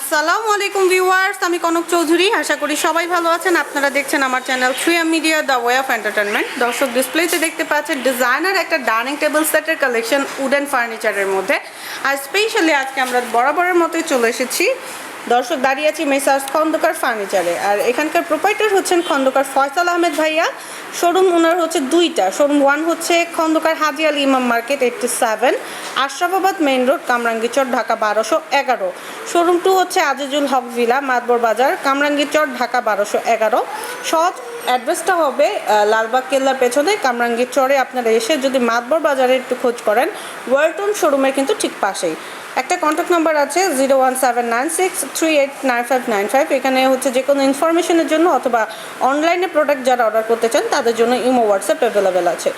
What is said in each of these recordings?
আসসালামু আলাইকুম ভিউয়ার্স, আমি কনক চৌধুরী। আশা করি সবাই ভালো আছেন। আপনারা দেখছেন আমার channel three M media, the way of entertainment দর্শক ডিসপ্লেতে দেখতে পাচ্ছেন ডিজাইনার একটা ডাইনিং টেবিল সেটের কালেকশন উডেন ফার্নিচারের মধ্যে। আর স্পেশালি আজকে আমরা বরাবরের মতোই চলে এসেছি দর্শক, দাঁড়িয়ে আছি মেসার্স খন্দকার ফার্নিচারে। আর এখানকার প্রোপাইটার হচ্ছেন খন্দকার ফয়সাল আহমেদ ভাইয়া। শোরুম ওনার হচ্ছে দুইটা। শোরুম ওয়ান হচ্ছে Khandaker Haji Ali Imam market eighty seven Ashrafabad main road Kamrangirchar Dhaka বারোশো এগারো। শোরুম টু হচ্ছে আজিজুল হক ভিলা মাতবর বাজার কামরাঙ্গীচর ঢাকা বারোশো এগারো। সহজ অ্যাড্রেসটা হবে লালবাগ কেল্লার পেছনে কামরাঙ্গীর চরে আপনারা এসে যদি মাতবর বাজারে একটু খোঁজ করেন, ওয়ালটন শোরুমের কিন্তু ঠিক পাশেই। একটা কন্ট্যাক্ট নাম্বার আছে zero one seven nine six three eight nine five nine five এখানে হচ্ছে যে কোনো ইনফরমেশনের জন্য অথবা অনলাইনে প্রোডাক্ট যারা অর্ডার করতে চান, তাদের জন্য ইমো হোয়াটসঅ্যাপ অ্যাভেলেবেল আছে।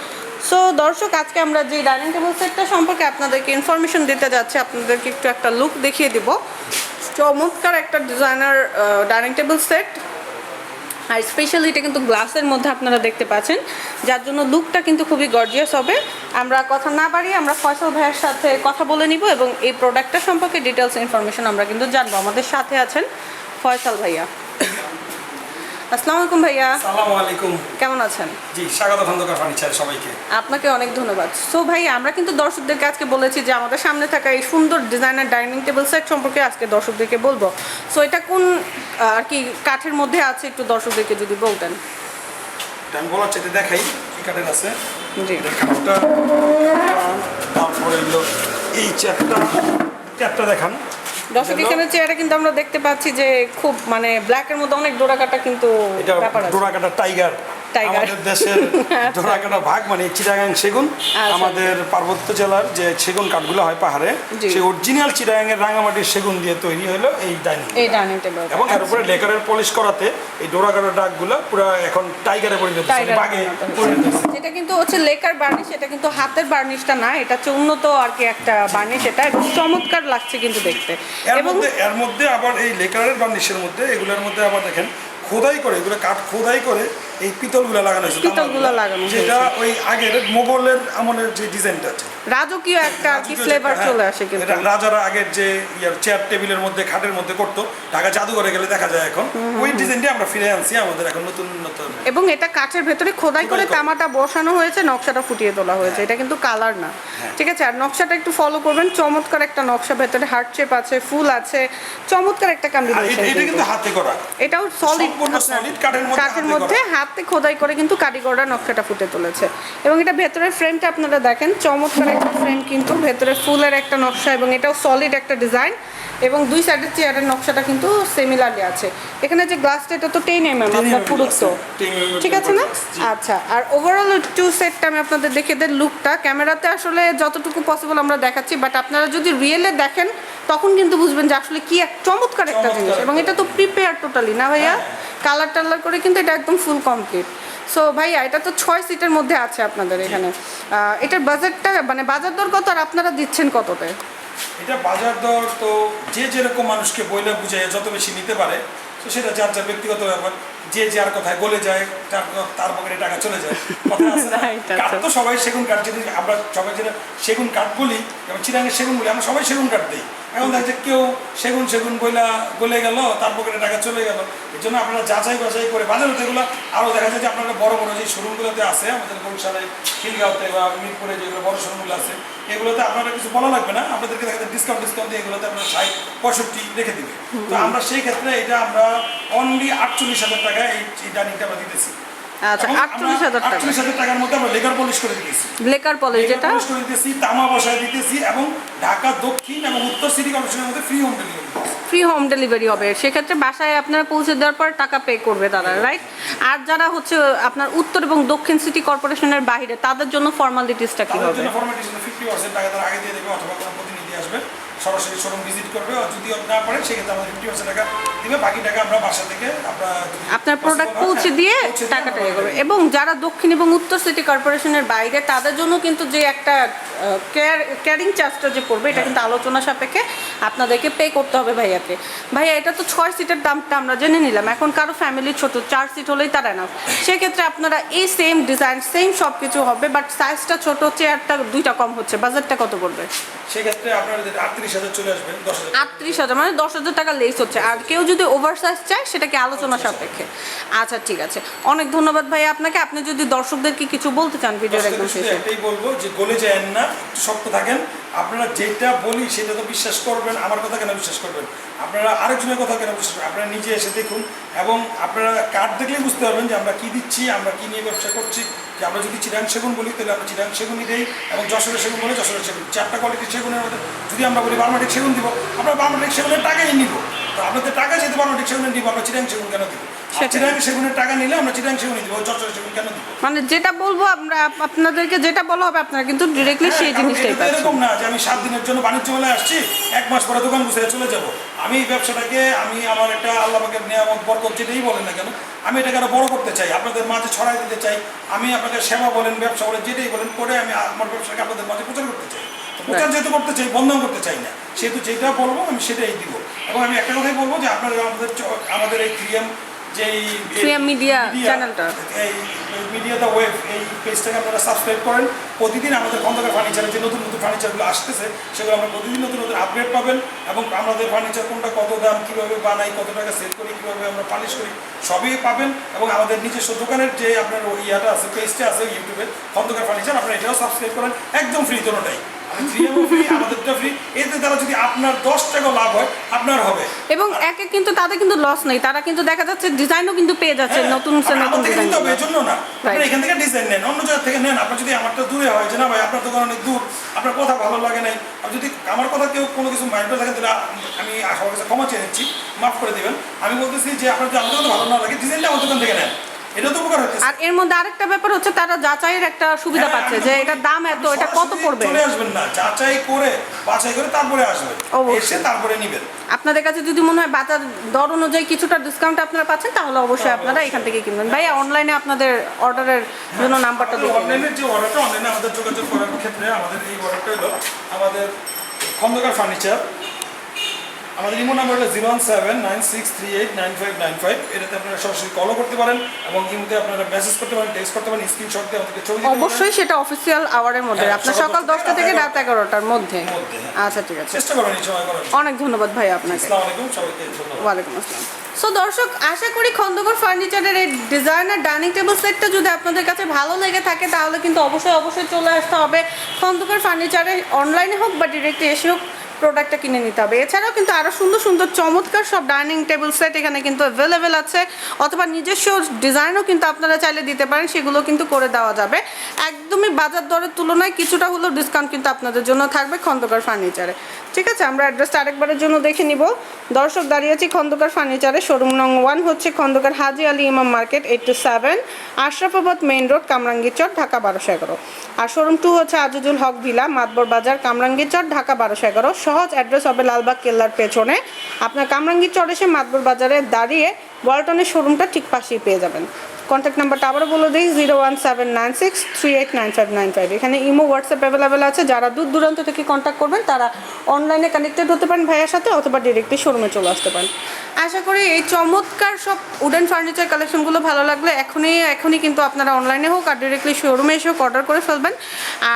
সো দর্শক, আজকে আমরা যে ডাইনিং টেবিল সেটটা সম্পর্কে আপনাদেরকে ইনফরমেশন দিতে যাচ্ছি, আপনাদেরকে একটু একটা লুক দেখিয়ে দিব। চমৎকার একটা ডিজাইনার ডাইনিং টেবিল সেট আর স্পেশালি এটা কিন্তু গ্লাসের মধ্যে আপনারা দেখতে পাচ্ছেন। যার জন্য লুকটা কিন্তু খুবই গর্জিয়াস হবে। আমরা কথা না বাড়িয়ে আমরা ফয়সল ভাইয়ের সাথে কথা বলে নিব এবং এই প্রোডাক্টটা সম্পর্কে ডিটেলস ইনফরমেশন আমরা কিন্তু জানব। আমাদের সাথে আছেন ফয়সাল ভাইয়া। আসসালামু আলাইকুম ভাইয়া। সালামু আলাইকুম। কেমন আছেন? জি স্বাগত খন্দকার ফার্নিচার সবাইকে। আপনাকে অনেক ধন্যবাদ। সো ভাই আমরা কিন্তু দর্শকদেরকে আজকে বলেছি যে আমাদের সামনে থাকা এই সুন্দর ডিজাইনার ডাইনিং টেবিল সেট সম্পর্কে আজকে দর্শকদেরকে বলব। সো এটা কোন আর কি কাঠের মধ্যে আছে একটু দর্শকদেরকে যদি বলতেন? আমি বলার চাইতে দেখাই কি কাঠের আছে। জি। কাঠটা। তারপরে এই চ্যাপটা চ্যাপটা দেখান। দর্শক এখানে চেয়ারটা কিন্তু আমরা দেখতে পাচ্ছি যে খুব মানে ব্ল্যাকের মধ্যে অনেক ডোরাকাটা কিন্তু ব্যাপার আছে। ডোরাকাটা টাইগার টাইগার। আমাদের দেশের ডোরাকাটা ভাগ মানে চিটাগাং সেগুন আচ্ছা। আমাদের পার্বত্য জেলার যে সেগুন কাঠগুলো হয় পাহাড়ে সেই অরিজিনাল চিটাগাং এর রাঙামাটির সেগুন দিয়ে তৈরি হলো এই ডাইনিং এই ডাইনিং টেবিল এবং এর উপরে লেকারের পলিশ করাতে এই ডোরাকাটা ডাকগুলো পুরো এখন টাইগারে পরিণত হচ্ছে, টাইগার বাঘে পরিণত যেটা কিন্তু হচ্ছে লেকার বার্নিশ এটা কিন্তু হাতের বার্নিশটা না এটা হচ্ছে উন্নত আর কি একটা বার্নিশ এটা চমৎকার লাগছে কিন্তু দেখতে। এবং এর মধ্যে আবার এই লেকারের বার্নিশের মধ্যে এগুলোর মধ্যে আবার দেখেন খোদাই করে এগুলো কাঠ খোদাই করে এই পিতলগুলো লাগানো হয়েছে পিতলগুলো লাগানো যেটা ওই আগের মোগলের আমলের যে ডিজাইনটা আছে। রাজকীয় একটা কি ফ্লেভার চলে হ্যাঁ, আসে কিন্তু। এটা রাজারা আগের যে ইয়ার চেয়ার টেবিলের মধ্যে খাটের মধ্যে করতো ঢাকা জাদুঘরে গেলে দেখা যায় এখন। ওই ডিজাইনটা আমরা ফিরে আনছি আমাদের এখন নতুন নতুন এবং এটা কাঠের ভেতরে খোদাই করে তামাটা বসানো হয়েছে নকশাটা ফুটিয়ে তোলা হয়েছে। এটা কিন্তু কালার না। ঠিক আছে আর নকশাটা একটু ফলো করবেন। চমৎকার একটা নকশা ভেতরে হার্ট শেপ আছে ফুল আছে চমৎকার একটা কম্বিনেশন এটা- কিন্তু হাতে করা। এটাও সলিড কাঠের মধ্যে কাঠের মধ্যে করা। হাতে খোদাই করে কিন্তু কারিগররা নকশাটা ফুটে তুলেছে। এবং এটা ভেতরের ফ্রেমটা আপনারা দেখেন চমৎকার একটা ফ্রেম কিন্তু ভেতরে ফুলের একটা নকশা এবং এটাও সলিড একটা ডিজাইন এবং দুই সাইডের চেয়ারের নকশাটা কিন্তু সিমিলারলি আছে। এখানে যে গ্লাসটা এটা তো টেন এম এম আপনার mm পুরুত্ব glass, 10 mm ঠিক আছে না? আচ্ছা আর ওভারঅল টু সেটটা আমি আপনাদের দেখে দেন লুকটা ক্যামেরাতে আসলে যতটুকু পসিবল আমরা দেখাচ্ছি বাট আপনারা যদি রিয়েলে দেখেন তখন কিন্তু বুঝবেন যে আসলে কি এক চমৎকার একটা জিনিস। এবং এটা তো প্রিপেয়ার টোটালি না ভাইয়া? কালার টালার করে কিন্তু এটা একদম ফুল কমপ্লিট সো ভাইয়া এটা তো ছয় সিটের মধ্যে আছে আপনাদের এখানে। এটার বাজেটটা মানে বাজার দর কত আর আপনারা দিচ্ছেন কততে? এটা বাজার দর তো যে যেরকম মানুষকে বইলে বুঝে যত বেশি নিতে পারে তো সেটা যার যার ব্যক্তিগত ব্যাপার। যে যার কথায় বলে যায় তার তার পকেটে টাকা চলে যায়। কাঠ তো। সবাই সেগুন কাঠ যদি আমরা সবাই যেটা সেগুন কাঠ বলি এবং চিরাঙের সেগুন বলি আমরা সবাই সেগুন কাঠ দিই। এখন দেখছে কেউ সেগুন সেগুন বইলা বলে গেল তার পকেটে টাকা চলে গেল। এর জন্য আপনারা যাচাই বাছাই করে বাজারে তো এগুলো আরও দেখা যায় যে আপনারা বড় বড় যে শোরুমগুলোতে আছে আমাদের বরিশালে খিলগাঁওতে বা মিরপুরে যেগুলো বড় শোরুমগুলো আছে এগুলোতে আপনারা কিছু বলা লাগবে না। আপনাদেরকে দেখা যায় ডিসকাউন্ট ডিসকাউন্ট দিয়ে এগুলোতে আপনারা ষাট পঁয়ষট্টি রেখে দিবে। তো আমরা সেই ক্ষেত্রে এটা আমরা অনলি আটচল্লিশ হাজার টাকা এই এই ডাইনিংটা আমরা দিতেছি। আচ্ছা এবং আটচল্লিশ হাজার টাকা। আটচল্লিশ হাজার টাকার মধ্যে আমরা লেগার পলিশ করে দিতেছি। লেকার পলিশ যেটা? পলিশ করে দিতেছি তামা বসায় দিতেছি এবং ঢাকা দক্ষিণ এবং উত্তর সিটি কর্পোরেশনের মধ্যে free home delivery free home delivery হবে। সেক্ষেত্রে বাসায় আপনারা পৌঁছে দেওয়ার পর টাকা পে করবে তারা রাইট আর যারা হচ্ছে আপনার উত্তর এবং দক্ষিণ সিটি কর্পোরেশনের বাইরে তাদের জন্য ফর্মালিটিসটা কি হবে? জন্য ফর্মালিটি ফিফটি পার্সেন্ট টাকা তারা আগে দিয়ে দেবে অথবা কোনো প্রতিনিধি আসবে। সরাসরি শোরুম ভিজিট করবে আর যদি না পারে সেক্ষেত্রে আমাদের ফিফটি পার্সেন্ট টাকা দিবে বাকি টাকা আমরা বাসা থেকে আমরা আপনার প্রোডাক্ট possible পৌঁছে হ্যাঁ, দিয়ে টাকাটা ইয়ে করবে। এবং যারা দক্ষিণ এবং উত্তর সিটি কর্পোরেশনের বাইরে তাদের জন্য কিন্তু যে একটা কেয়ার ক্যারিং চার্জটা যে পড়বে এটা কিন্তু আলোচনা সাপেক্ষে আপনাদেরকে পে করতে হবে ভাইয়াকে। ভাইয়া এটা তো ছয় সিটের দামটা আমরা জেনে নিলাম। এখন কারও ফ্যামিলি ছোট চার সিট হলেই তারা না সেক্ষেত্রে আপনারা এই সেম ডিজাইন সেম সব কিছু হবে বাট সাইজটা ছোট চেয়ারটা দুইটা কম হচ্ছে। বাজেটটা কত পড়বে? সেক্ষেত্রে আপনার আটত্রিশ আটত্রিশ হাজার মানে দশ হাজার টাকা লেস হচ্ছে। আর কেউ যদি ওভার সাইজ চায় সেটাকে আলোচনা সাপেক্ষে। আচ্ছা ঠিক আছে। অনেক ধন্যবাদ ভাই আপনাকে। আপনি যদি দর্শকদেরকে কিছু বলতে চান ভিডিওর একদম শেষে। এটাই বলব যে গলে যায় না শক্ত থাকেন। আপনারা যেটা বলি সেটা তো বিশ্বাস করবেন, আমার কথা কেন বিশ্বাস করবেন? আপনারা আরেকজনের কথা কেন বিশ্বাস করবেন? আপনারা নিজে এসে দেখুন এবং আপনারা কার্ড দেখলেই বুঝতে পারবেন যে আমরা কি দিচ্ছি, আমরা কি নিয়ে ব্যবসা করছি। যে আমরা যদি চিরাং সেগুন বলি, তাহলে আমরা চিরাং সেগুনই দেই এবং যশোরের সেগুন বলে যশোরের সেগুন। চারটা কোয়ালিটির সেগুনের মধ্যে যদি আমরা বলি বার্মাটিক সেগুন দিব, আমরা বার্মাটিক সেগুনের টাকাই নিব। তো আপনাদের টাকা যেহেতু বার্মাটিক সেগুনের দিব আমরা চিরাং সেগুন কেন দিব? সেটাই। সেগুনের টাকা নিলে আমরা চিরাং সেগুনই দিব যশোরের সেগুন কেন দিব মানে যেটা বলব আমরা আপনাদেরকে যেটা বলা হবে আপনারা কিন্তু ডিরেক্টলি সেই হ্যাঁ, জিনিসটাই পাচ্ছেন। এরকম না যে আমি সাত দিনের জন্য বাণিজ্য মেলায় আসছি এক মাস পরে দোকান গুছিয়ে চলে যাব। আমি এই ব্যবসাটাকে আমি আমার একটা আল্লাহ পাকের নিয়ামত বরকত যেটাই বলেন না কেন আমি এটাকে আরও বড় করতে চাই আপনাদের মাঝে ছড়াই দিতে চাই আমি আপনাদের সেবা বলেন ব্যবসা বলেন যেটাই বলেন করে আমি আমার ব্যবসাকে আপনাদের মাঝে প্রচার করতে চাই। তো প্রচার যেহেতু করতে চাই বন্ধন করতে চাই না সেহেতু যেটা বলব আমি সেটাই দিব। এবং আমি একটা কথাই বলব যে আপনারা আমাদের আমাদের এই ক্রিয়াম যেই 3M চ্যানেলটা। এই মিডিয়া দ্য ওয়েব এই পেজটাকে আপনারা সাবস্ক্রাইব করেন প্রতিদিন আমাদের খন্দকার ফার্নিচারের যে নতুন নতুন ফার্নিচারগুলো আসতেছে সেগুলো আমরা প্রতিদিন নতুন নতুন আপডেট পাবেন এবং আমাদের ফার্নিচার কোনটা কত দাম কীভাবে বানাই কত টাকা সেল করি কীভাবে আমরা পালিশ করি সবই পাবেন এবং আমাদের নিজস্ব দোকানের যে আপনার ইয়াটা আছে পেজটা আছে ইউটিউবে খন্দকার ফার্নিচার আপনারা এটাও সাবস্ক্রাইব করেন একদম ফ্রি দুটোটাই ফ্রি ফ্রি আমাদেরটা ফ্রি এতে দ্বারা যদি আপনার দশ টাকা লাভ হয় আপনার হবে। এবং একে কিন্তু তাদের কিন্তু লস নেই। তারা কিন্তু দেখা যাচ্ছে ডিজাইনও কিন্তু পেয়ে যাচ্ছে হ্যাঁ, নতুন নতুন ডিজাইন নিতে এজন্য না। আপনি এখান থেকে ডিজাইন নেন। অন্য জায়গা থেকে নেন। আপনার যদি আমারটা দূরে হয় যে না ভাই আপনার দোকান অনেক দূর আপনার কথা ভালো লাগে নাই। আর যদি আমার কথা কেউ কোনো কিছু মাইন্ডে থাকে তাহলে আমি সবার কাছে ক্ষমা চেয়ে নিচ্ছি। মাফ করে দেবেন। আমি বলতেছি যে আপনার যদি আমার কথা ভালো না লাগে ডিজাইনটা আমার দোকান থেকে নেন। এটা তো উপকার হচ্ছে। আর এর মধ্যে আরেকটা ব্যাপার হচ্ছে তারা যাচাইয়ের একটা সুবিধা পাচ্ছে যে এটার দাম এত এটা কত পড়বে? চলে আসবেন না যাচাই করে বাছাই করে তারপরে আসবেন। এসে তারপরে নিবেন। আপনাদের কাছে যদি মনে হয় বাজার দর অনুযায়ী কিছুটা ডিসকাউন্ট আপনারা পাচ্ছেন তাহলে অবশ্যই আপনারা এখান থেকে কিনবেন। ভাইয়া অনলাইনে আপনাদের অর্ডারের জন্য নাম্বারটা দিয়ে দিবেন অনলাইনের যে অর্ডারটা অনলাইনে আমাদের যোগাযোগ করার ক্ষেত্রে আমাদের এই অর্ডারটা হলো আমাদের খন্দকার ফার্নিচার আমাদের ইমো নাম্বার হলো zero one seven nine six three eight nine five nine five. এটাতে আপনারা সরাসরি কলও করতে পারেন এবং ইমোতে আপনারা মেসেজ করতে পারেন টেক্সট করতে পারেন স্ক্রিনশট দিয়ে আমাদেরকে ছবি অবশ্যই সেটা অফিসিয়াল আওয়ারের মধ্যে। হ্যাঁ, আপনার সকাল দশটা থেকে রাত এগারোটার মধ্যে। হ্যাঁ। আচ্ছা ঠিক আছে। চেষ্টা করবেন। অনেক ধন্যবাদ ভাই আপনাকে। আসসালামু আলাইকুম সবাইকে ধন্যবাদ। ওয়ালাইকুম আসসালাম। সো দর্শক আশা করি খন্দকর ফার্নিচারের এই ডিজাইনার ডাইনিং টেবিল সেটটা যদি আপনাদের কাছে ভালো লেগে থাকে তাহলে কিন্তু অবশ্যই অবশ্যই চলে আসতে হবে। খন্দকর ফার্নিচারে অনলাইনে হোক বা ডিরেক্টলি এসে হোক প্রোডাক্টটা কিনে নিতে হবে। এছাড়াও কিন্তু আরও সুন্দর সুন্দর চমৎকার সব ডাইনিং টেবিল সেট এখানে কিন্তু অ্যাভেলেবেল আছে। অথবা নিজস্ব ডিজাইনও কিন্তু আপনারা চাইলে দিতে পারেন, সেগুলো কিন্তু করে দেওয়া যাবে। একদমই বাজার দরের তুলনায় কিছুটা হলেও ডিসকাউন্ট কিন্তু আপনাদের জন্য থাকবে খন্দকার ফার্নিচারে ঠিক আছে, আমরা অ্যাড্রেসটা আরেকবারের জন্য দেখে নিব। দর্শক, দাঁড়িয়ে আছি খন্দকার ফার্নিচারে শোরুম নং ওয়ান হচ্ছে Khandaker Haji Ali Imam market eight two seven Ashrafabad main road Kamrangir Char, Dhaka বারোশো এগারো আর শোরুম টু হচ্ছে আজিজুল হক ভিলা মাতবর বাজার, কামরাঙ্গীর চর, ঢাকা বারোশো এগারো সহজ অ্যাড্রেস হবে লালবাগ কেল্লার পেছনে। আপনার কামরাঙ্গীর চর এসে মাতবর বাজারে দাঁড়িয়ে ওয়ালটনের শোরুমটা ঠিক পাশেই পেয়ে যাবেন। কন্ট্যাক্ট নাম্বারটা আবারও বলে দিই zero one seven nine six three eight nine five nine five এখানে ইমো হোয়াটসঅ্যাপ অ্যাভেলেবেল আছে। যারা দূর দূরান্ত থেকে কন্ট্যাক্ট করবেন, তারা অনলাইনে কানেক্টেড হতে পারেন ভাইয়ের সাথে অথবা ডিরেক্টলি শোরুমে চলে আসতে পারেন। আশা করি এই চমৎকার সব উডেন ফার্নিচার কালেকশনগুলো ভালো লাগলে। এখনই এখনই কিন্তু আপনারা অনলাইনে হোক আর ডিরেক্টলি শোরুমে এসে হোক অর্ডার করে ফেলবেন।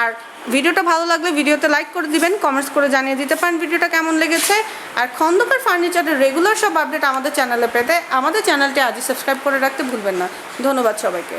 আর ভিডিওটা ভালো লাগলে ভিডিওতে লাইক করে দিবেন কমেন্টস করে জানিয়ে দিতে পারেন ভিডিওটা কেমন লেগেছে। আর খন্দকার ফার্নিচারের রেগুলার সব আপডেট আমাদের চ্যানেলে পেতে আমাদের চ্যানেলটি আজই সাবস্ক্রাইব করে রাখতে ভুলবেন না। ধন্যবাদ সবাইকে।